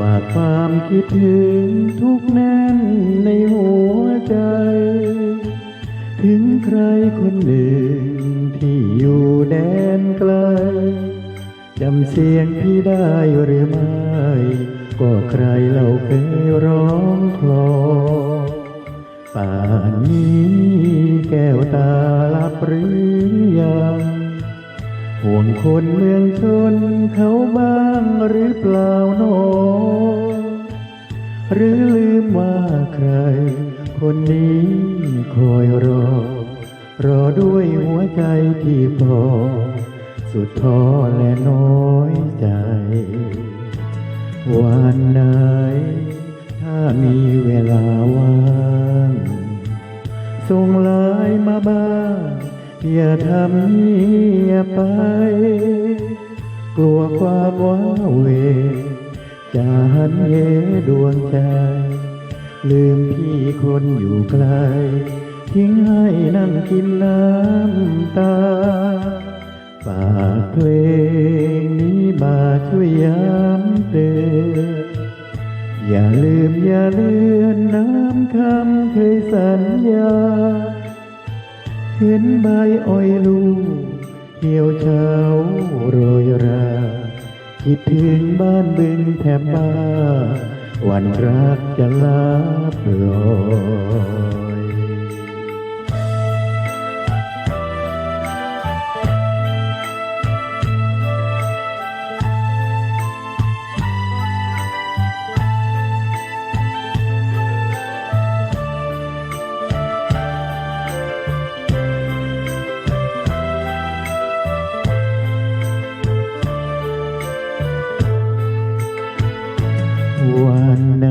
ความคิดถึงทุกแน่นในหัวใจ ถึงใครคนหนึ่งที่อยู่แดนไกลจำเสียงพี่ได้หรือไม่ ก็ใครเราเคยร้องคลอป่านนี้แก้วตาลับหรือ ห่วงคนเมืองชนเขาบ้างหรือเปล่าหนหรือลืมว่าใคร คนนี้คอยรอ รอด้วยหัวใจที่พอ สุดท้อและน้อยใจ วันไหน ถ้ามีเวลาว่างส่งไลน์มาบ้าง อย่าทำเงียบไป กลัวความว้าเวจะหันเหดวงใจ ลืมพี่คนอยู่ไกล ทิ้งให้นั่งกินน้ำตาฝากเพลงนี้มาช่วยย้ำเตือนอย่าลืมอย่าเลือนน้ำคำเคยสัญญา เห็นใบอ้อยลูกเหี่ยวเฉาโรยราคิดถึงบ้านบึงแถบบ้านวันรักจะลาปลอย วันไหน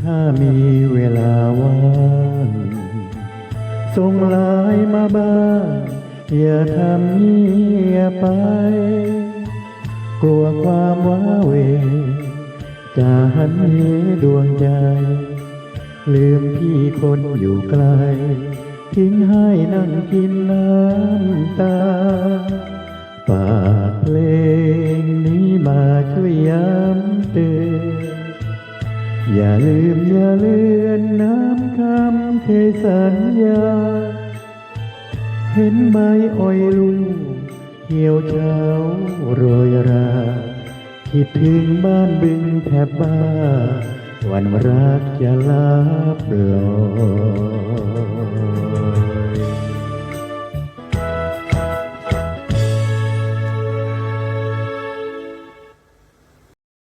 ถ้ามีเวลาว่างส่งไลน์มาบ้างอย่าทำเงียไป กลัวความว้าเหวจะหันเหดวงใจ ลืมพี่คนอยู่ไกล ทิ้งให้นั่งกินน้ำตาฝากเพลงนี้ มาช่วยย้ำเตือนอย่าลืมอย่าเลือนน้ำคำเคยสัญญา เห็นใบอ้อยลูกเหี่ยวเฉาโรยรา คิดถึงบ้านบึงแถบบ้านวันรักจะลาปลอย